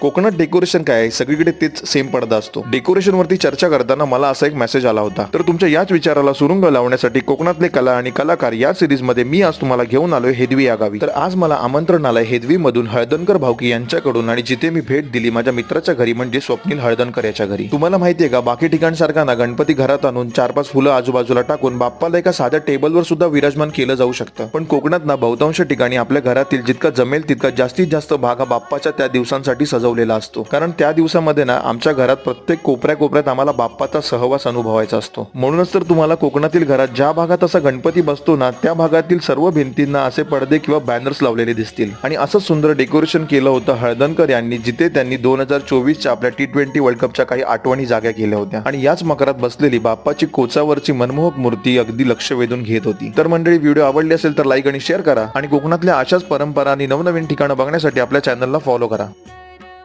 कोकणात डेकोरेशन काय आहे? सगळीकडे तेच सेम पडदा असतो. डेकोरेशन वरती चर्चा करताना मला असा एक मेसेज आला होता. तर तुमच्या याच विचाराला सुरुंग लावण्यासाठी कोकणातले कला आणि कलाकार या सिरीजमध्ये मी आज तुम्हाला घेऊन आलोय हेदवी या गावी. तर आज मला आमंत्रण आलंय हेदवी मधून हळदणकर भावकी यांच्याकडून आणि जिथे मी भेट दिली माझ्या मित्राच्या घरी म्हणजे स्वप्नील हळदणकर याच्या घरी. तुम्हाला माहितीये का बाकी ठिकाणसारखा ना गणपती घरात आणून चार पाच फुलं आजूबाजूला टाकून बाप्पाला एका साध्या टेबलवर सुद्धा विराजमान केलं जाऊ शकतं. पण कोकणात ना बहुतांश ठिकाणी आपल्या घरातील जितका जमेल तितका जास्तीत जास्त भाग हा बाप्पाच्या त्या दिवसांसाठी सजवलेला असतो. कारण त्या दिवसामध्ये ना आमच्या घरात प्रत्येक कोपऱ्या कोपऱ्यात आम्हाला बाप्पाचा सहवास अनुभवायचा असतो. म्हणूनच तर तुम्हाला कोकणातील घरात ज्या भागात असा गणपती बसतो ना त्या भागातील सर्व भिंतींना असे पडदे किंवा बॅनर्स लावलेले दिसतील. आणि असं सुंदर डेकोरेशन केलं होतं हळदणकर यांनी जिथे त्यांनी दोन हजार चोवीसच्या आपल्या टी ट्वेंटी वर्ल्ड कपच्या काही आठवणी जाग्या केल्या होत्या. आणि याच मकरात बसलेली बाप्पाची कोचावरची मनमोहक मूर्ती अगदी लक्ष वेधून घेत होती. तर मंडळी व्हिडिओ आवडली असेल तर लाईक आणि शेअर करा. आणि कोकणातल्या अशाच परंपरा आणि नवनवीन ठिकाणं बघण्यासाठी आपल्या चॅनलला फॉलो करा.